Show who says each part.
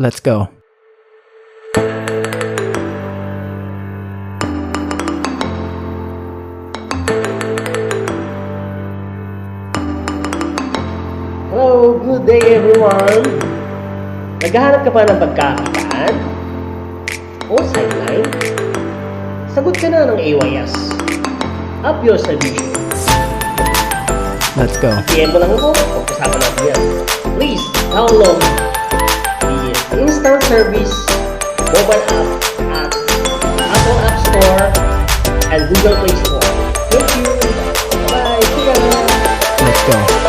Speaker 1: Let's go.
Speaker 2: Hello, good day everyone! Naghahanap ka pa ng pagkakitaan? O sideline? Sagot ka na ng AYS. Up your solution.
Speaker 1: Let's go.
Speaker 2: PM mo lang ako, pag-usapan natin yan. Please, download the instant service mobile app at Apple App Store and Google Play Store. Thank you! Bye! See ya!
Speaker 1: Let's go.